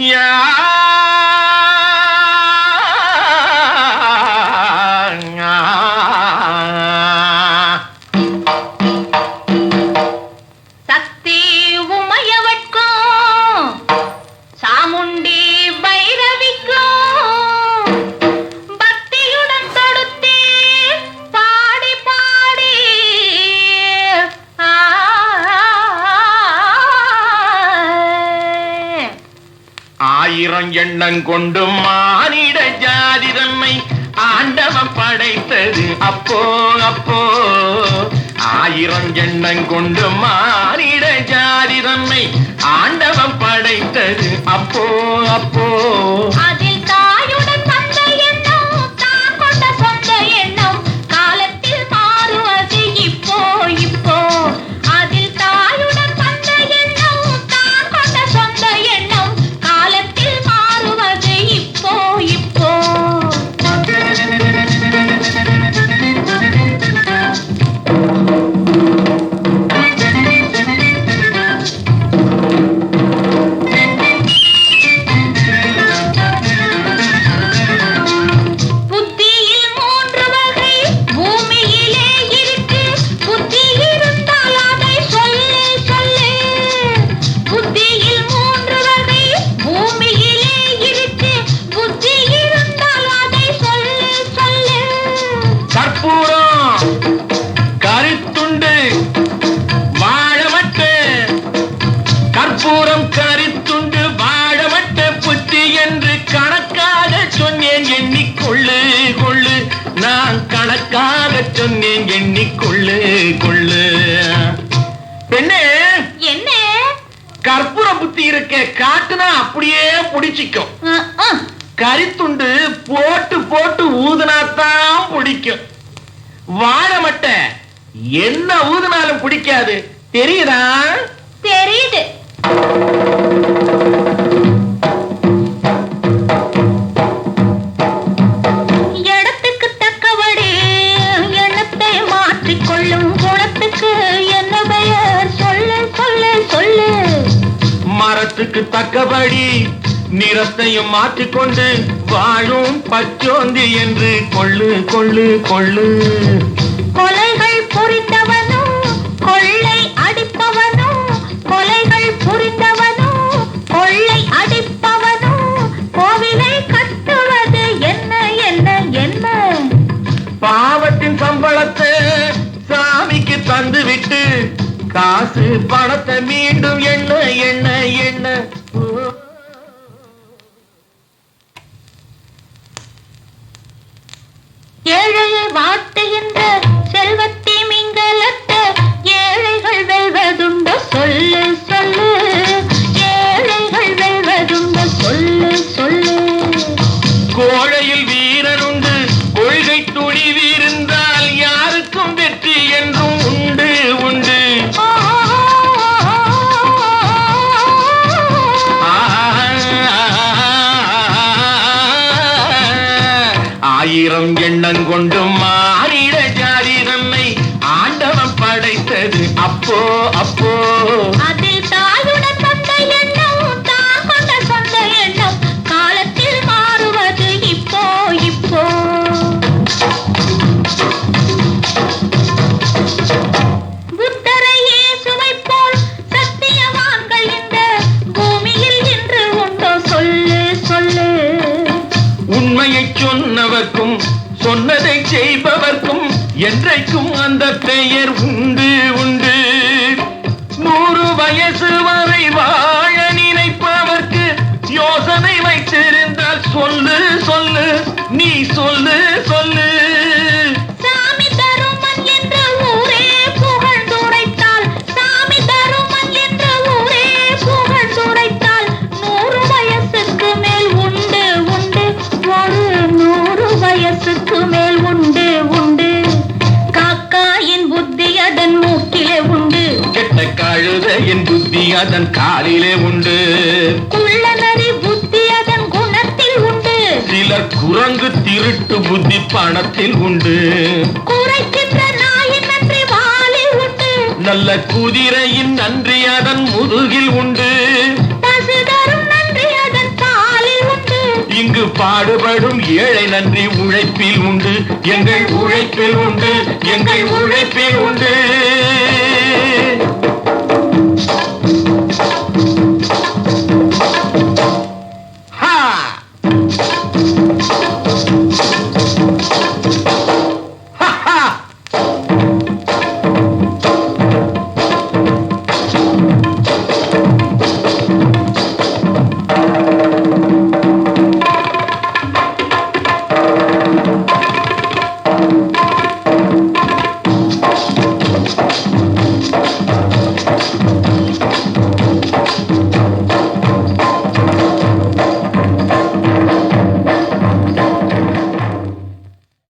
yeah எண்ணம் கொண்டு மானிட ஜாதி தன்னை ஆண்டவன் படைத்தது. அப்போ அப்போ ஆயிரம் எண்ணம் கொண்டு மானிட ஜாதி தன்னை ஆண்டவன் படைத்தது. அப்போ அப்போ பிடிச்சிக்கும். கரித்துண்டு போட்டு போட்டு ஊதுனாத்தான் பிடிக்கும். வாழமட்டை என்ன ஊதுனாலும் பிடிக்காது. தெரியுதா? தெரியுது. இடத்துக்கு தக்கபடி எண்ணத்தை மாற்றிக்கொள்ளும் குணத்துக்கு என்ன பெயர்? சொல்லு சொல்லு சொல்லு. மரத்துக்கு தக்கபடி நிறத்தையும் மாற்றிக்கொண்டு வாழும் பச்சோந்தி என்று கொள்ளு கொள்ளு கொள்ளு. கொலைகள் புரிந்தவனும் கொள்ளை அடிப்பவனும் கொலைகள் புரிந்தவனும் கொள்ளை அடிப்பவனும் கோவிலை கட்டுவது என்ன என்ன என்ன? பாவத்தின் சம்பளத்தை சாமிக்கு தந்து விட்டு காசு பணத்தை மீண்டும் எண்ண எண்ண எண்ண ஆயிரம் எண்ணம் கொண்டு மாறிட ஜாதி நம்மை ஆண்டவன் படைத்தது. அப்போ அப்போ. அதே சொன்னவர்க்கும் சொன்னதை செய்பவர்க்கும் என்றைக்கும் அந்த பெயர் உண்டு உண்டு. நூறு வயசு வரை வாழ நினைப்பவர்க்கு யோசனை வைத்திருந்தால் சொல்லு சொல்லு நீ சொல்லு. அதன் காலிலே உண்டு. குள்ளநரி புத்தி அதன் குணத்தில் உண்டு. சிலர் குரங்கு திருட்டு புத்தி பணத்தில் உண்டு. குறைக்கின்ற நாயின் நன்றி வாலில் உண்டு. நல்ல குதிரையின் நன்றி அதன் முதுகில் உண்டு. இங்கு பாடுபடும் ஏழை நன்றி உழைப்பில் உண்டு. எங்கள் உழைப்பில் உண்டு எங்கள் உழைப்பில் உண்டு.